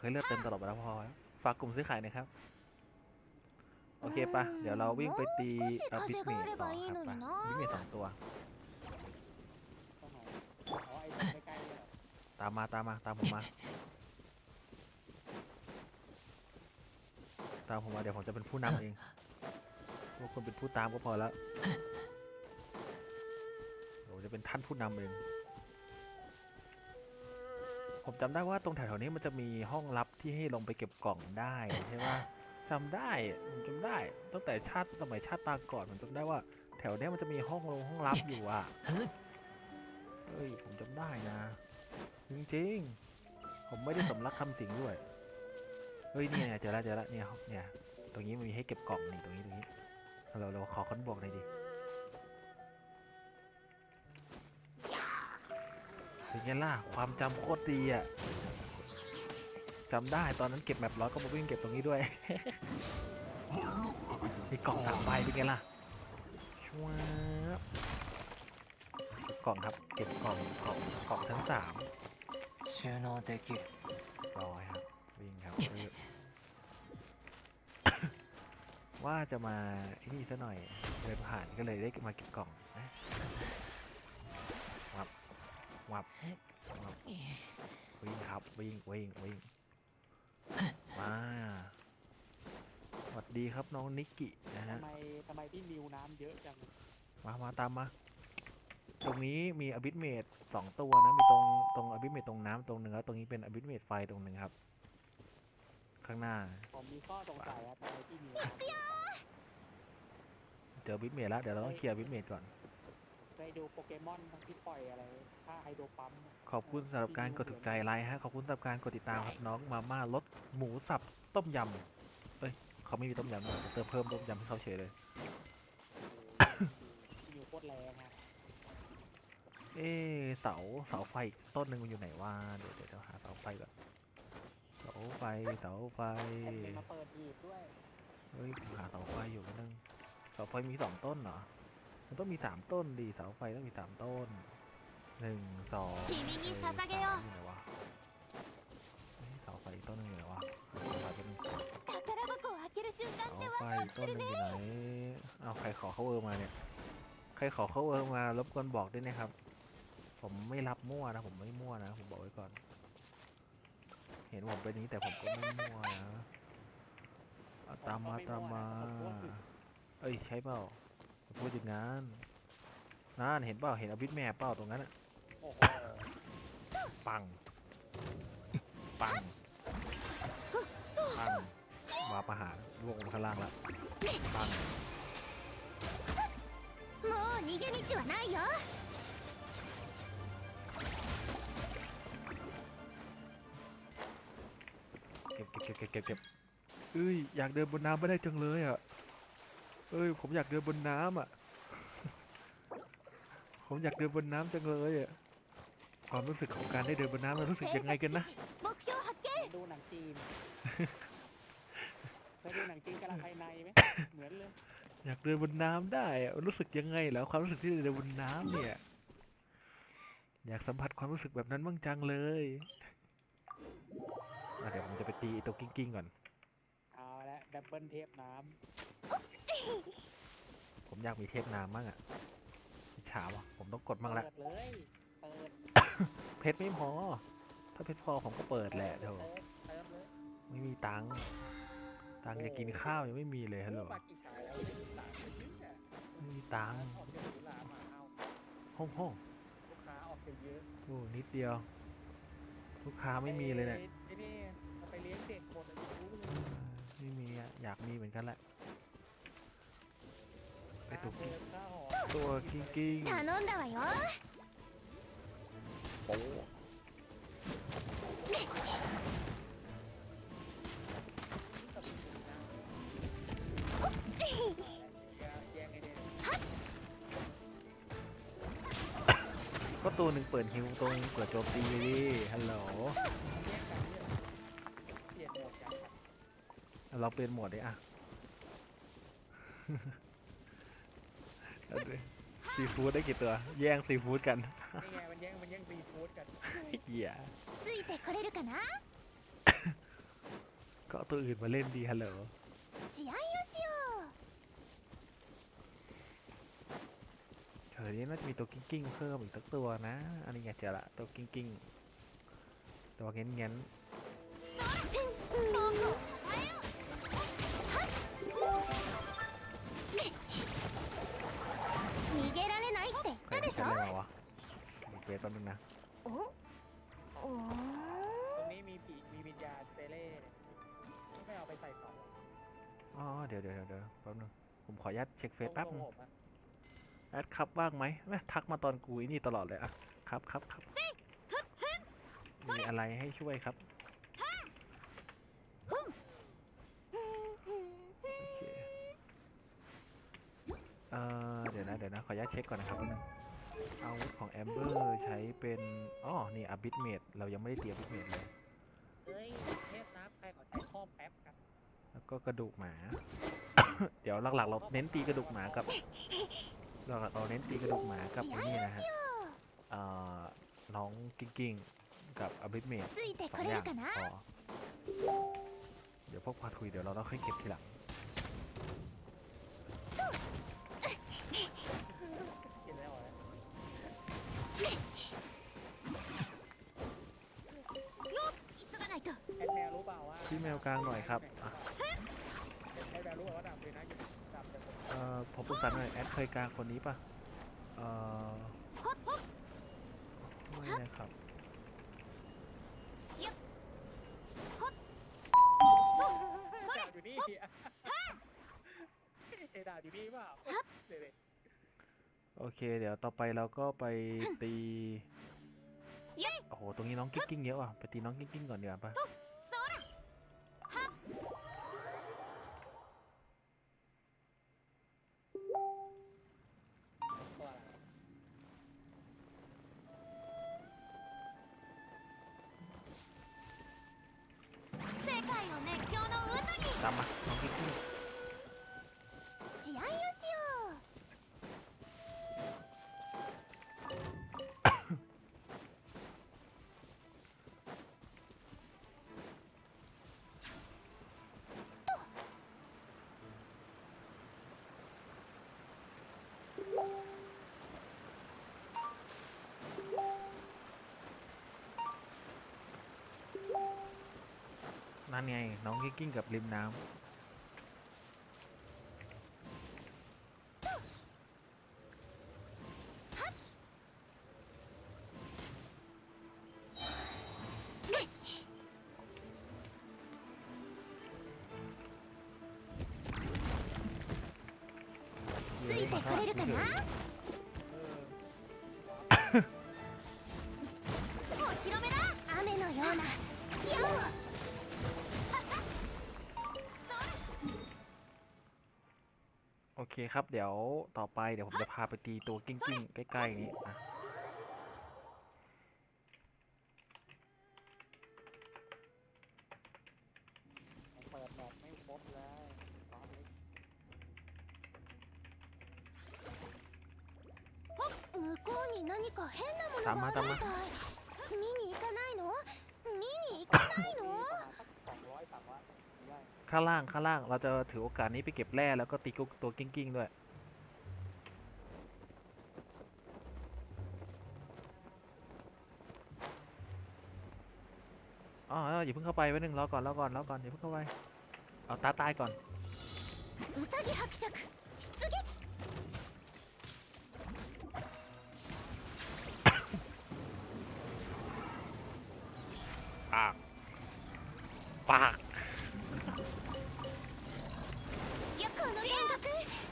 ให้เลือดเต็มตลอดเวลาพอแล้วฝากกลุ่มซื้อขายหนะครับ โอเคปะเดี๋ยวเราวิ่งไปตีอาบิสเมดต่อครับปะบิสเมดสองตัวตรงไหนอ๋อไอ้ตรงใกล้ๆเนี่ยเหรอตามมาตามมาตามผมมา ตามผมมาเดี๋ยวผมจะเป็นผู้นำเองพวกคนเป็นผู้ตามก็พอแล้วผมจะเป็นท่านผู้นำเอง ผมจำได้ว่าตรงแถวๆนี้มันจะมีห้องลับที่ให้ลงไปเก็บกล่องได้ใช่ไหมจำได้ผมจำได้ ตั้งแต่ชาติสมัยชาติตางก่อนผมจำได้ว่า แถวเนี้ยมันจะมีห้องลงห้องลับอยู่อะเฮ้ยผมจำได้นะ จริงๆ ผมไม่ได้สำลักคำสิงด้วยเฮ้ยเนี่ยเจอแล้วเจอแล้วเนี่ยเนี่ย ตรงนี้มันมีให้เก็บกล่องนี่ตรงนี้ตรงนี้เราเราขอค้นบอกหน่อยดิ เป็นไงล่ะ ความจำโคตรดีอ่ะจำได้ตอนนั้นเก็บแมปร้อยก็มาวิ่งเก็บตรงนี้ด้วย มีกล่องสามใบเป็นไงล่ะชวบเก็บกล่องครับ เก็บกล่องกล่องกล่องทั้งสาม 収納できる ร้อยครับ วิ่งครับเออ ว่าจะมาไอ้นี่ซะหน่อยเดินผ่านก็เลยได้มาเก็บกล่องนะวับ วับวับวิ่งครับวิ่งวิ่งวิ่งมาสวัสดีครับน้องนิกกินะฮะทำไมทำไมพี่นิวน้ำเยอะจังมามาตามมา ตรงนี้มีอบิสเมดสองตัวนะ มีตรงตรงอบิสเมดตรงน้ำตรงหนึ่งแล้วตรงนี้เป็นอบิสเมดไฟตรงหนึ่งครับ ข้างหน้า ผมมีข้อสงสัยอะทำไมพี่นิวน้ำเยอะจังเจออบิสเมดแล้วเดี๋ยวเราต้องเคลียร์อบิสเมดก่อน เคยดูโปเกมอนที่ปล่อยอะไรถ้าไฮโดรปั๊มะขอบคุณสำหรับการกดถูกใจไลค์ฮะ ขอบคุณสำหรับการกดติดตามครับน้องมาม่ารสหมูสับต้มยำเอ้ยเขาไม่มีต้มยำนะเติมเพิ่มต้มยำให้เขาเฉยเลยพี่นิวโคตรแรงอะเอ๊ะเสาเสาไฟอีกต้นหนึ่งมันอยู่ไหนวะเดี๋ยวเดี๋ยวเดี๋ยวหาเสาไฟก่อนเสาไฟเสาไฟแอดมินมาเปิดอีกด้วยเฮ้ยผมหาเสาไฟอยู่นิดนึงเสาไฟมีสองต้นเหรอ มันต้องมีสามต้นดีเสาไฟต้องมีสามต้นหนึ่งสองสามอยู่ไหนวะเสาไฟอีกต้นหนึ่งอยู่ไหนวะเสาไฟต้นงเสไฟต้นนึงไหนเอาใครขอเขาเออมาเนี่ยใครขอเขาเออมารบกวนบอกด้วยนะครับ ผมไม่รับมั่วนะผมไม่มั่วนะผมบอกไว้ก่อน เห็นผมเป็นนี้แต่ผมก็ไม่มั่วนะตามมาตามมา เอ้ยใช่เปล่า พูดอย่างนั้นนั่นเห็นเปล่า เห็นอบิสแมปเปล่าตรงนั้นอะ โอ้โห ปัง ปัง ปังวาประหารล่วงลงข้างล่างแล้วปัง もう逃げ道はないよ เก็บเก็บเก็บเก็บเก็บเอ้ยอยากเดินบนน้ำไม่ได้จังเลยอ่ะ เอ้ยผมอยากเดินบนน้ำอะ ผมอยากเดินบนน้ำจังเลยอะ ความรู้สึกของการได้เดินบนน้ำมันรู้สึกยังไงกันนะ ดูหนังจีนเคดูหนังจีนกำลัภายในไหมเหมือนเลย อยากเดินบนน้ำได้อะรู้สึกยังไงแล้วความรู้สึกที่เดินบนน้ำเนี่ย อยากสัมผัสความรู้สึกแบบนั้นบ้างจังเลยเดี๋ยวผมจะไปตีตัวกิ้งกิ่งก่อน เอาละดับเบิลเทปน้ำ ผมอยากมีเทปน้ำบ้างอะอิจฉาวะผมต้องกดำบ้างละ เปิดเลยเปิดเพชรไม่พอ ถ้าเพชรพอผมก็เปิดแหละเดี๋ยวเติมเติมเลยไม่มีตังค์ ตังค์จะกินข้าวยังไม่มีเลยฮัลโหลบัตรกี่สายแล้วไม่มีสายไม่มีอะไม่มีตังค์ออกจากหรูหรามาเอาห้องห้องลูกค้าออกจากเยอะโอ้นิดเดียว ลูกค้าไม่มีเลยเนี่ยไอ้นี่เอาไปเลี้ยงเด็กหมดเลยรู้เลยไม่มีอะอยากมีเหมือนกันแหละ ไอตัว ค่า กิ้ง เทอมค่าหอ ตัวกิ้งกิ้ง 頼んだわよ โป๊ะ แย่งไอ้เนี่ย ก็ตัวหนึ่งเปิดฮิวตัวหนึงเปิดโจมตีดิฮัลโหล แย่งกันเนี่ยเปลี่ยนโหมดกัน เราเปลี่ยนโหมดดิอะ เอาดิ ซีฟู้ดได้กี่ตัว แย่งซีฟู้ดกัน นี่ไงมันแย่งมันแย่งซีฟู้ดกัน เหี้ย ついてこれるかな ก็เอาตัวอื่นมาเล่นดีฮัลโหล 試合をしよう เฮ้ยน่าจะมีตัวกิ้งกิ้งๆเพิ่มอีกตักตัวนะ อันนี้ไงเจอละตัวกิ้งกิ้งๆตัวเงี้ยเงี้ย 遠 เดี๋ยวเดี๋ยวเดี๋ยวเดี๋ยวแป๊บนึงผมขออนุญาตเช็คเฟซแป๊บตรนึงงผมอะแอดครับว่างไหมแม่ทักมาตอนกูไอ้นี่ตลอดเลยอะครับครับครับมีอะไรให้ช่วยครับโอเคเอ่อเดี๋ยวนะเดี๋ยวนะขออนุญาตเช็คก่อนนะครับแป๊บนึงอาวุธของแอมเบอร์ใช้เป็นอ๋อนี่อบิทเมดเรายังไม่ได้เตรียมอบิทเมดเลยเฮ้ยเทพน้ำใครเขาใช้ข้อมแป๊บกันแล้ว ก็กระดูกหมา เดี๋ยวหลักๆ เราเน้นตีกระดูกหมากับเราเราเน้นตีกระดูกหมากับนี่นะฮะอ่อน้องกิ้งกิ้งกับอบิเมดสองอย่างพอเดี๋ยวพวกพาคุยเดี๋ยวเราต้องค่อยเก็บทีหลังพี่แมวกลางหน่อยครับ อะแอดแมวรู้เปล่าว่าดำเลยนะอยู่ดำจะผมเอ่อผมปรึกษาหน่อยแอดเคยกลางคนนี้ปะเอ่อไม่นะครับดาบอยู่นี่เอดาบอยู่นี่เปล่าเดี๋ยวโอเค เดี๋ยวต่อไปเราก็ไปตีโอ้โหตรงนี้น้องกิ้งกิ้งเยอะว่ะไปตีน้องกิ้งกิ้งก่อนดีกว่าปะ 試合をしよう นั่นไงน้องกิ้งกิ้งกับริมน้ำ ついてこれるかなお披露目だ雨のようなよう โอเคครับ เดี๋ยวต่อไปเดี๋ยวผมจะพาไปตีตัวกิ้งกิ้งใกล้ๆนี้อ่ะ เปิดแบบไม่ครบเลย 向こうに何か変なものตามมา があ ตาม る มา みたい見に行かないの見に行かないの ประมาณสักสองร้อยสามร้อยได้ ข้างล่างข้างล่างเราจะถือโอกาสนี้ไปเก็บแร่แล้วก็ตีกุ๊กตัวกิ้งกิ้งด้วย อ๋ออย่าเพิ่งเข้าไปไว้หนึ่งรอก่อนรอก่อนรอก่อนอย่าเพิ่งเข้าไป เอาตาตายก่อน Ah.